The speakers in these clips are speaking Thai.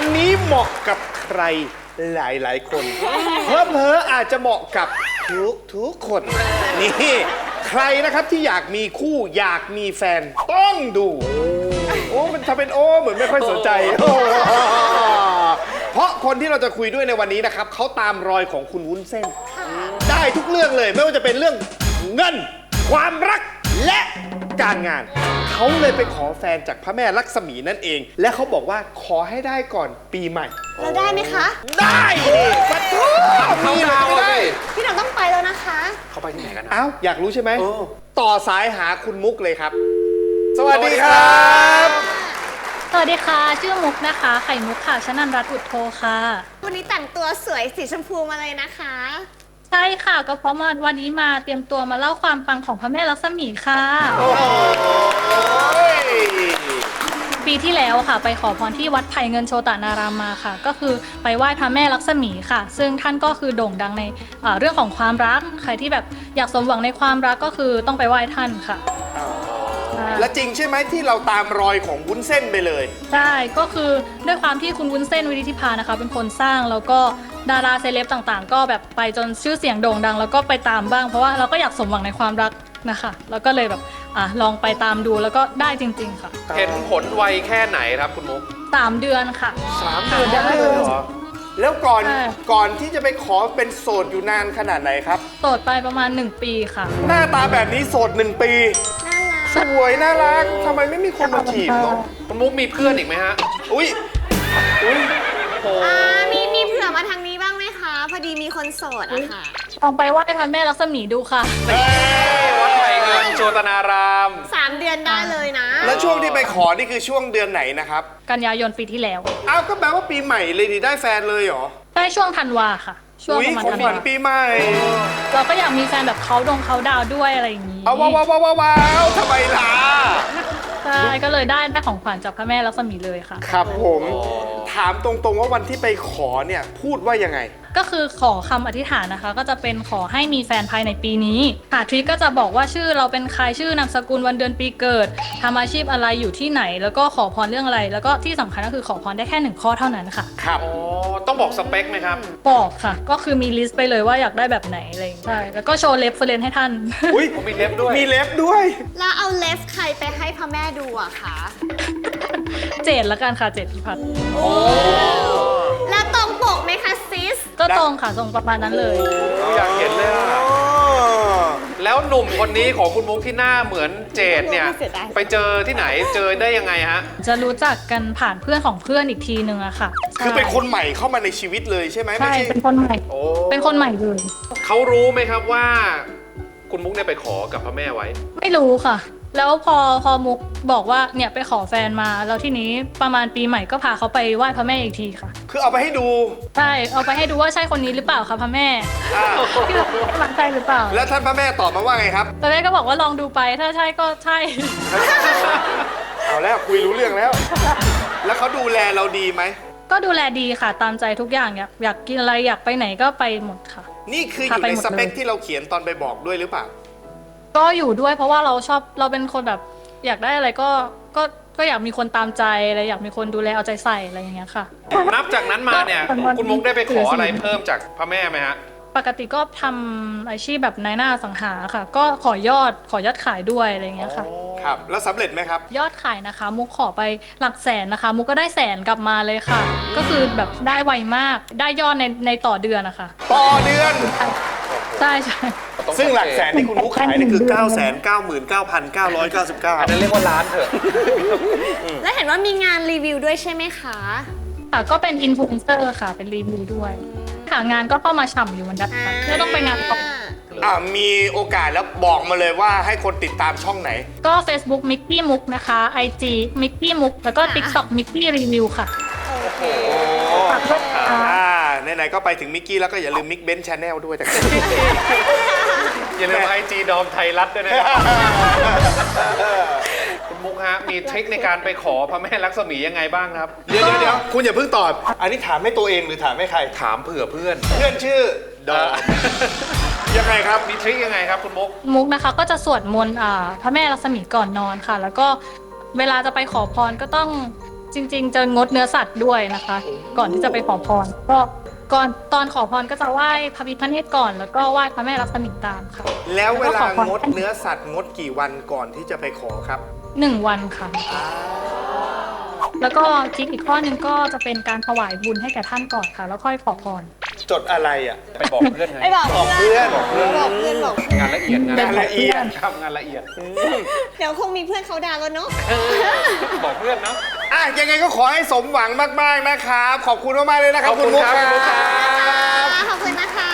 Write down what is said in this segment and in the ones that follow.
วันนี้เหมาะกับใครหลายหลายๆคน เพอเพอๆอาจจะเหมาะกับทุกทุกคน นี่ ใครนะครับที่อยากมีคู่อยากมีแฟนต้องดู โอ้มันทำเป็นโอ้เหมือนไม่ค่อยสนใจโอ้เพราะคนที่เราจะคุยด้วยในวันนี้นะครับเขาตามรอยของคุณวุ้นเส้น ได้ทุกเรื่องเลยไม่ว่าจะเป็นเรื่องเงิน ความรักและการงาน เขาเลยไปขอแฟนจากพระแม่ลักษมีนั่นเอง และเขาบอกว่าขอให้ได้ก่อนปีใหม่ เราได้ไหมคะ ได้ดิปัดทุเขาดาวน์อะสิพี่หน้องต้องไปแล้วนะคะ เขาไปที่ไหนกันนะเอ้าอยากรู้ใช่ไหม เออ ต่อสายหาคุณมุกเลยครับ สวัสดีครับ สวัสดีค่ะ ชื่อมุกนะคะ ไข่มุกค่ะชนันรัตน์อุดโทค่ะ วันนี้แต่งตัวสวยสีชมพูมาเลยนะคะ ใช่ค่ะ ก็เพราะมาวันนี้มาเตรียมตัวมาเล่าความปังของพระแม่ลักษมีค่ะ โอ้ยปีที่แล้วค่ะ ไปขอพรที่วัดไผ่เงินโชตานารามมาค่ะ ก็คือไปไหว้พระแม่ลักษมีค่ะ ซึ่งท่านก็คือโด่งดังในเอ่อเรื่องของความรัก ใครที่แบบอยากสมหวังในความรักก็คือต้องไปไหว้ท่านค่ะใช่ แล้วจริงใช่ไหมที่เราตามรอยของวุ้นเส้นไปเลย ใช่ก็คือด้วยความที่คุณวุ้นเส้นวิริธิพานะคะ เป็นคนสร้างแล้วก็ดาราเซเลบต่างๆ ก็แบบไปจนชื่อเสียงโด่งดัง แล้วก็ไปตามบ้างเพราะว่าเราก็อยากสมหวังในความรักนะคะแล้วก็เลยแบบอะลองไปตามดูแล้วก็ได้จริง ๆ ค่ะเห็นผลไวแค่ไหนครับคุณมุกสามเดือนค่ะ สามเดือนได้เลยเหรอแล้วก่อนใช่ ก่อนที่จะไปขอเป็นโสดอยู่นานขนาดไหนครับ โสดไปประมาณ 1 ปีค่ะ หน้าตาแบบนี้โสดหนึ่งปีน่ารัก สวยน่ารักทำไมไม่มีคนมาจีบเนาะคุณมุกมีเพื่อนอีกไหมฮะ อุ้ยอุ้ยโอ้อ่ามีมีเผื่อมาทางนี้บ้างไหมคะ พอดีมีคนโสดอะค่ะ ลองไปไหว้พระแม่ลักษมีดูค่ะวัดไผ่เงินโชตนาราม สามเดือนได้เลยนะ แล้วช่วงที่ไปขอนี่คือช่วงเดือนไหนนะครับกันยายนปีที่แล้ว อ้าวก็แปลว่าปีใหม่เลยดิได้แฟนเลยเหรอ ได้ช่วงธันวาค่ะ ช่วงอุ้ยประมาณของธันขวัวาญปีใหม่ เราก็อยากมีแฟนแบบเขาดงเขาดาวด้วยอะไรอย่างนี้เอาว้าวว้าวว้าวว้าวทำไมล่ะ ใช่ก็เลยได้ได้ของขวัญจากพระแม่ลักษมีเลยค่ะ ครับผม ถามตรงๆว่าวันที่ไปขอเนี่ยพูดว่ายังไง ก็คือขอคำอธิษฐานนะคะ ก็จะเป็นขอให้มีแฟนภายในปีนี้ค่ะทริคก็จะบอกว่าชื่อเราเป็นใครชื่อนามสกุลวันเดือนปีเกิดทำอาชีพอะไรอยู่ที่ไหน แล้วก็ขอพรเรื่องอะไร แล้วก็ที่สำคัญก็คือขอพรได้แค่หนึ่งข้อเท่านั้นค่ะ ครับ อ๋อ ต้องบอกสเปคไหมครับ บอกค่ะ ก็คือมีลิสต์ไปเลยว่าอยากได้แบบไหนอะไรอย่างเงี้ยใช่แล้วก็โชว์เล็บเฟรนให้ท่าน อุ้ยผมมีเล็บด้วย มีเล็บด้วย แล้วเอาเลฟใครไปให้พระแม่ดูอะคะ เจดละกันค่ะเจดพิพัฒน์แล้วตรงปกไหมคะซิส ก็ตรงค่ะทรงประมาณนั้นเลย อยากเห็นเลยอะแล้วหนุ่มคนนี้ของคุณมุกที่หน้าเหมือนเจดเนี่ยเสียดายไปเจอที่ไหนเจอได้ยังไงฮะ จะรู้จักกันผ่านเพื่อนของเพื่อนอีกทีนึงอะค่ะคือเป็นคนใหม่เข้ามาในชีวิตเลยใช่ไหมไม่ใช่ใช่เป็นคนใหม่โอ้เป็นคนใหม่เลยเขารู้ไหมครับว่า คุณมุกเนี่ยไปขอกับพระแม่ไว้ ไม่รู้ค่ะ แล้วพอพอมุกบอกว่าเนี่ยไปขอแฟนมา แล้วทีนี้ประมาณปีใหม่ก็พาเขาไปไหว้พระแม่อีกทีค่ะ คือเอาไปให้ดูใช่เอาไปให้ดูว่าใช่คนนี้หรือเปล่าคะพระแม่อ่าที่เรามั่นใจหรือเปล่าแล้วท่านพระแม่ตอบมาว่าไงครับตอนแรกก็บอกว่าลองดูไปถ้าใช่ก็ใช่ เอาแล้วคุยรู้เรื่องแล้ว แล้วเขาดูแลเราดีไหม ก็ดูแลดีค่ะตามใจทุกอย่างอยากอยากกินอะไรอยากไปไหนก็ไปหมดค่ะ นี่คืออพายู่ไปในหมดสเปคเลยที่เราเขียนตอนไปบอกด้วยหรือเปล่า ก็อยู่ด้วยเพราะว่าเราชอบเราเป็นคนแบบอยากได้อะไรก็ก็ก็อยากมีคนตามใจอะไรอยากมีคนดูแลเอาใจใส่อะไรอย่างเงี้ยค่ะ นับจากนั้นมาเนี่ย คุณมุกได้ไปขออะไรเพิ่มจากพระแม่ไหมฮะ ปกติก็ทำอาชีพแบบนายหน้าอสังหาค่ะ ก็ขอยอดขอยอดขายด้วยอะไรอย่างเงี้ยค่ะ ครับ แล้วสำเร็จไหมครับ ยอดขายนะคะ มุกขอไปหลักแสนนะคะ มุกก็ได้แสนกลับมาเลยค่ะ ก็คือแบบได้ไวมากได้ยอดในในต่อเดือนนะคะ ต่อเดือน ใช่ใช่ซึ่งหลักแสนที่คุณมุกขายนี่คือ 9 9 9 9 9อันนั้นเรียกว่าร้านเถอะ แล้วเห็นว่ามีงานรีวิวด้วยใช่ไหมคะ ค่ะก็เป็นอินฟลูเอนเซอร์ค่ะ เป็นรีวิวด้วยค่ะงานก็เข้ามาฉ่ำอยู่เหมือนกันค่ะไม่ต้องไปงานต่ออ่ามีโอกาสแล้วบอกมาเลยว่าให้คนติดตามช่องไหน ก็ Facebook มิกกี้มุกนะคะ IG มิกกี้มุกแล้วก็ TikTok มิกกี้รีวิวค่ะ โอเคฝากด้วยค่ะอ่า ไหนๆก็ไปถึงมิกกี้แล้วก็อย่าลืมมิกเบนชาแนลด้วยแต่อย่าลืมไอจีดอมไทยรัฐด้วยนะครับ คุณมุกฮะ มีทริคในการไปขอพระแม่ลักษมียังไงบ้างครับ เดี๋ยวเดี๋ยวเดี๋ยวคุณอย่าเพิ่งตอบ อันนี้ถามให้ตัวเองหรือถามให้ใคร ถามเผื่อเพื่อน เพื่อนชื่อดอมยังไงครับ มีทริคยังไงครับคุณมุก มุกนะคะก็จะสวดมนต์อ่าพระแม่ลักษมีก่อนนอนค่ะ แล้วก็เวลาจะไปขอพรก็ต้องจริง ๆ จะงดเนื้อสัตว์ด้วยนะคะ ก่อนที่จะไปขอพรก็ ก่อนตอนขอพรก็จะไหว้พระพิฆเนศก่อนแล้วก็ไหว้พระแม่ลักษมีตามค่ะแล้วเวลาแล้วก็ขอพรงดเนื้อสัตว์งดกี่วันก่อนที่จะไปขอครับหนึ่งวันค่ะ แล้วก็ทริกอีกข้อหนึ่งก็จะเป็นการถวายบุญให้แก่ท่านก่อนค่ะ แล้วค่อยขอพรจดอะไรอะไปบอกเพื่อนไงไปบอกบอกเพื่อนบอกเพื่อนบอกเพื่อนบอกเพื่อนงานละเอียดงานงานละเอียดครับงานละเอียด เดี๋ยวคงมีเพื่อนเขาด่ากันเนาะบอกเพื่อนเนาะ อะยังไงก็ขอให้สมหวังมากๆนะครับ ขอบคุณมากๆเลยนะครับขอบคุคุณณมุกครับคขอบคุณครัรับ ขอบคุณนะคะ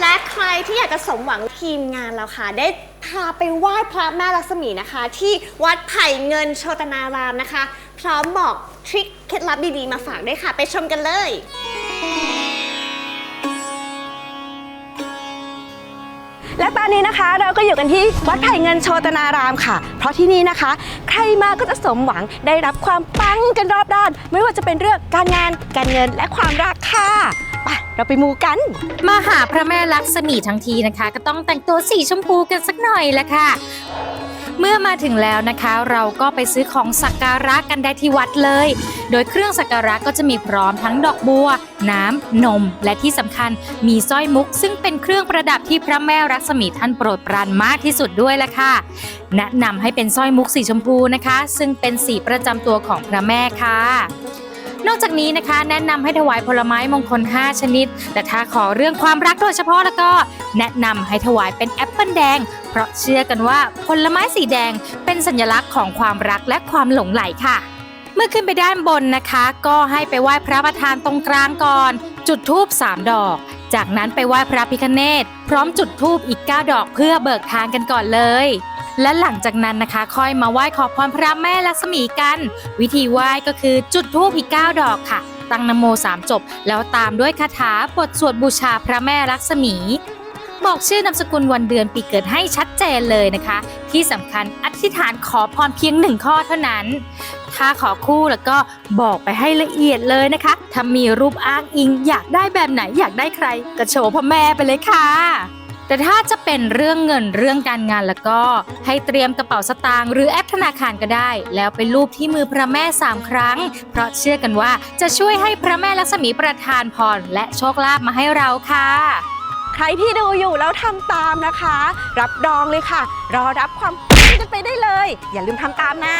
และใครที่อยากจะสมหวังทีมงานเราค่ะ ได้พาไปไหว้พระแม่ลักษมีนะคะ ที่วัดไผ่เงินโชตนารามนะคะ พร้อมบอกทริคเคล็ดลับดีๆมาฝากด้วยค่ะ ไปชมกันเลย และตอนนี้นะคะเราก็อยู่กันที่วัดไผ่เงินโชตนารามค่ะ เพราะที่นี่นะคะ ใครมาก็จะสมหวังได้รับความปังกันรอบด้าน ไม่ว่าจะเป็นเรื่องการงานการเงินและความรักค่ะไปเราไปมูกัน มาหาพระแม่ลักษมีทั้งทีนะคะ ก็ต้องแต่งตัวสีชมพูกันสักหน่อยละค่ะ เมื่อมาถึงแล้วนะคะเราก็ไปซื้อของสักการะกันได้ที่วัดเลย โดยเครื่องสักการะก็จะมีพร้อมทั้งดอกบัว น้ำ นม และที่สำคัญมีสร้อยมุก ซึ่งเป็นเครื่องประดับที่พระแม่รักษมีท่านโปรดปรานมากที่สุดด้วยละค่ะ แนะนำให้เป็นสร้อยมุกสีชมพูนะคะ ซึ่งเป็นสีประจำตัวของพระแม่ค่ะนอกจากนี้นะคะ แนะนำให้ถวายผลไม้มงคล 5 ชนิด แต่ถ้าขอเรื่องความรักโดยเฉพาะแล้วก็ แนะนำให้ถวายเป็นแอปเปิลแดง เพราะเชื่อกันว่าผลไม้สีแดงเป็นสัญลักษณ์ของความรักและความหลงใหลค่ะ เมื่อขึ้นไปด้านบนนะคะ ก็ให้ไปไหว้พระประธานตรงกลางก่อน จุดธูป3ดอก จากนั้นไปไหว้พระพิคเนตพร้อมจุดธูปอีก 9 ดอกเพื่อเบิกทางกันก่อนเลยและหลังจากนั้นนะคะ ค่อยมาไหว้ขอพรพระแม่ลักษมีกัน วิธีไหว้ก็คือจุดธูปอีก9ดอกค่ะ ตั้งนโมสามจบ แล้วตามด้วยคาถาบทสวดบูชาพระแม่ลักษมี บอกชื่อนามสกุลวันเดือนปีเกิดให้ชัดเจนเลยนะคะ ที่สำคัญอธิษฐานขอพรเพียงหนึ่งข้อเท่านั้น ถ้าขอคู่แล้วก็บอกไปให้ละเอียดเลยนะคะถ้ามีรูปอ้างอิง อยากได้แบบไหนอยากได้ใคร ก็โชว์พ่อแม่ไปเลยค่ะแต่ถ้าจะเป็นเรื่องเงินเรื่องการงานแล้วก็ ให้เตรียมกระเป๋าสตางค์หรือแอปธนาคารก็ได้ แล้วไปลูบที่มือพระแม่ 3 ครั้ง เพราะเชื่อกันว่าจะช่วยให้พระแม่ลักษมีประทานพรและโชคลาภมาให้เราค่ะ รที่ดูอยู่แล้วทำตามนะคะ รับรองเลยค่ะ รอรับความปังกันไปได้เลย อย่าลืมทำตามนะ